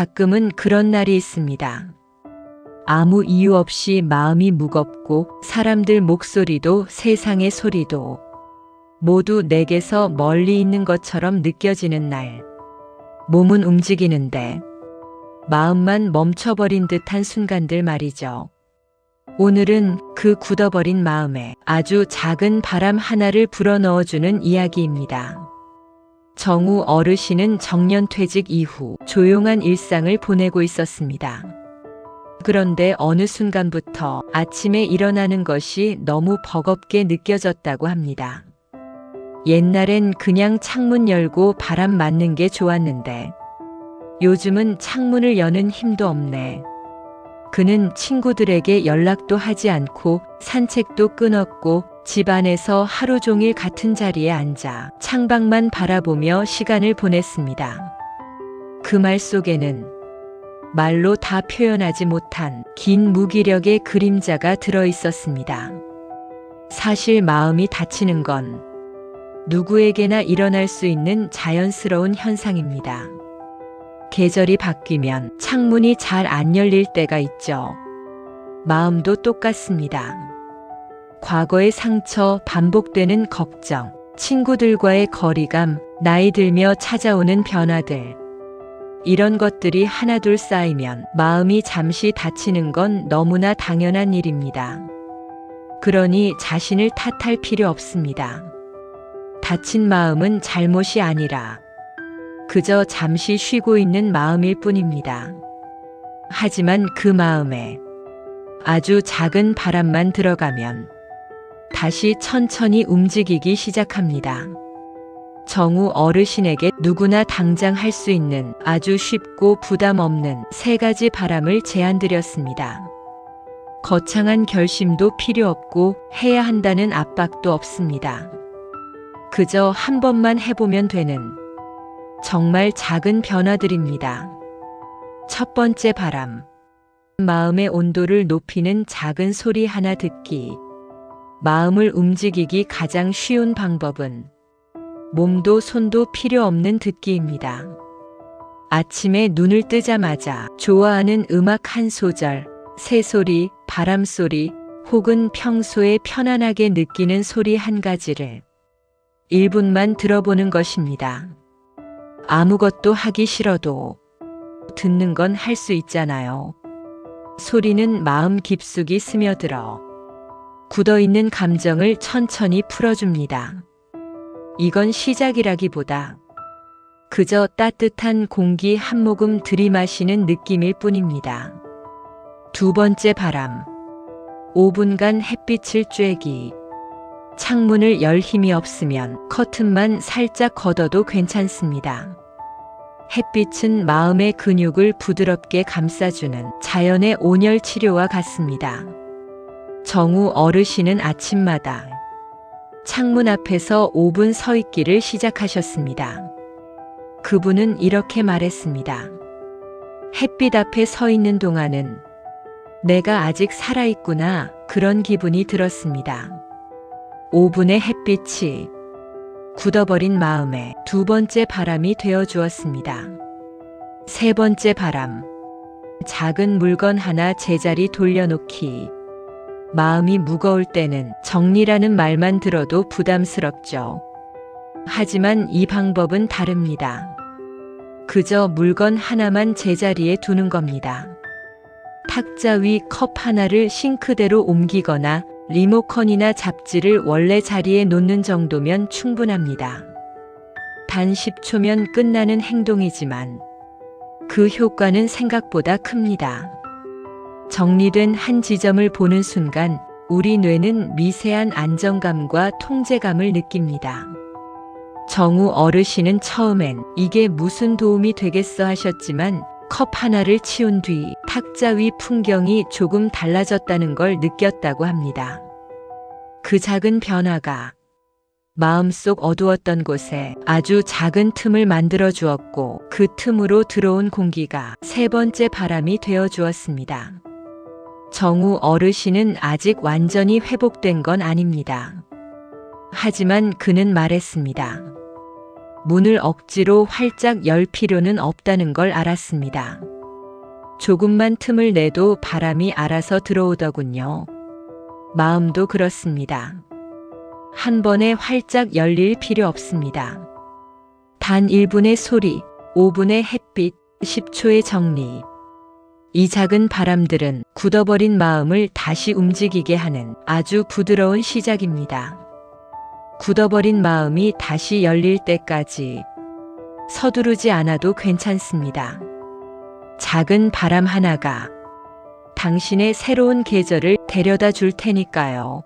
가끔은 그런 날이 있습니다. 아무 이유 없이 마음이 무겁고 사람들 목소리도 세상의 소리도 모두 내게서 멀리 있는 것처럼 느껴지는 날. 몸은 움직이는데 마음만 멈춰버린 듯한 순간들 말이죠. 오늘은 그 굳어버린 마음에 아주 작은 바람 하나를 불어넣어주는 이야기입니다. 정우 어르신은 정년퇴직 이후 조용한 일상을 보내고 있었습니다. 그런데 어느 순간부터 아침에 일어나는 것이 너무 버겁게 느껴졌다고 합니다. 옛날엔 그냥 창문 열고 바람 맞는 게 좋았는데 요즘은 창문을 여는 힘도 없네. 그는 친구들에게 연락도 하지 않고 산책도 끊었고 집안에서 하루 종일 같은 자리에 앉아 창밖만 바라보며 시간을 보냈습니다. 그 말 속에는 말로 다 표현하지 못한 긴 무기력의 그림자가 들어 있었습니다. 사실 마음이 다치는 건 누구에게나 일어날 수 있는 자연스러운 현상입니다. 계절이 바뀌면 창문이 잘 안 열릴 때가 있죠. 마음도 똑같습니다. 과거의 상처, 반복되는 걱정, 친구들과의 거리감, 나이 들며 찾아오는 변화들. 이런 것들이 하나둘 쌓이면 마음이 잠시 다치는 건 너무나 당연한 일입니다. 그러니 자신을 탓할 필요 없습니다. 다친 마음은 잘못이 아니라 그저 잠시 쉬고 있는 마음일 뿐입니다. 하지만 그 마음에 아주 작은 바람만 들어가면 다시 천천히 움직이기 시작합니다. 정우 어르신에게 누구나 당장 할 수 있는 아주 쉽고 부담 없는 세 가지 바람을 제안드렸습니다. 거창한 결심도 필요 없고 해야 한다는 압박도 없습니다. 그저 한 번만 해보면 되는 정말 작은 변화들입니다. 첫 번째 바람. 마음의 온도를 높이는 작은 소리 하나 듣기. 마음을 움직이기 가장 쉬운 방법은 몸도 손도 필요 없는 듣기입니다. 아침에 눈을 뜨자마자 좋아하는 음악 한 소절, 새소리, 바람소리, 혹은 평소에 편안하게 느끼는 소리 한 가지를 1분만 들어보는 것입니다. 아무것도 하기 싫어도 듣는 건 할 수 있잖아요. 소리는 마음 깊숙이 스며들어 굳어있는 감정을 천천히 풀어줍니다. 이건 시작이라기보다 그저 따뜻한 공기 한 모금 들이마시는 느낌일 뿐입니다. 두 번째 바람. 5분간 햇빛을 쬐기. 창문을 열 힘이 없으면 커튼만 살짝 걷어도 괜찮습니다. 햇빛은 마음의 근육을 부드럽게 감싸주는 자연의 온열 치료와 같습니다. 정우 어르신은 아침마다 창문 앞에서 5분 서 있기를 시작하셨습니다. 그분은 이렇게 말했습니다. 햇빛 앞에 서 있는 동안은 내가 아직 살아있구나 그런 기분이 들었습니다. 5분의 햇빛이 굳어버린 마음에 두 번째 바람이 되어 주었습니다. 세 번째 바람. 작은 물건 하나 제자리 돌려놓기. 마음이 무거울 때는 정리라는 말만 들어도 부담스럽죠. 하지만 이 방법은 다릅니다. 그저 물건 하나만 제자리에 두는 겁니다. 탁자 위 컵 하나를 싱크대로 옮기거나 리모컨이나 잡지를 원래 자리에 놓는 정도면 충분합니다. 단 10초면 끝나는 행동이지만 그 효과는 생각보다 큽니다. 정리된 한 지점을 보는 순간 우리 뇌는 미세한 안정감과 통제감을 느낍니다. 정우 어르신은 처음엔 이게 무슨 도움이 되겠어 하셨지만 컵 하나를 치운 뒤 탁자 위 풍경이 조금 달라졌다는 걸 느꼈다고 합니다. 그 작은 변화가 마음속 어두웠던 곳에 아주 작은 틈을 만들어 주었고 그 틈으로 들어온 공기가 세 번째 바람이 되어 주었습니다. 정우 어르신은 아직 완전히 회복된 건 아닙니다. 하지만 그는 말했습니다. 문을 억지로 활짝 열 필요는 없다는 걸 알았습니다. 조금만 틈을 내도 바람이 알아서 들어오더군요. 마음도 그렇습니다. 한 번에 활짝 열릴 필요 없습니다. 단 1분의 소리, 5분의 햇빛, 10초의 정리. 이 작은 바람들은 굳어버린 마음을 다시 움직이게 하는 아주 부드러운 시작입니다. 굳어버린 마음이 다시 열릴 때까지 서두르지 않아도 괜찮습니다. 작은 바람 하나가 당신의 새로운 계절을 데려다 줄 테니까요.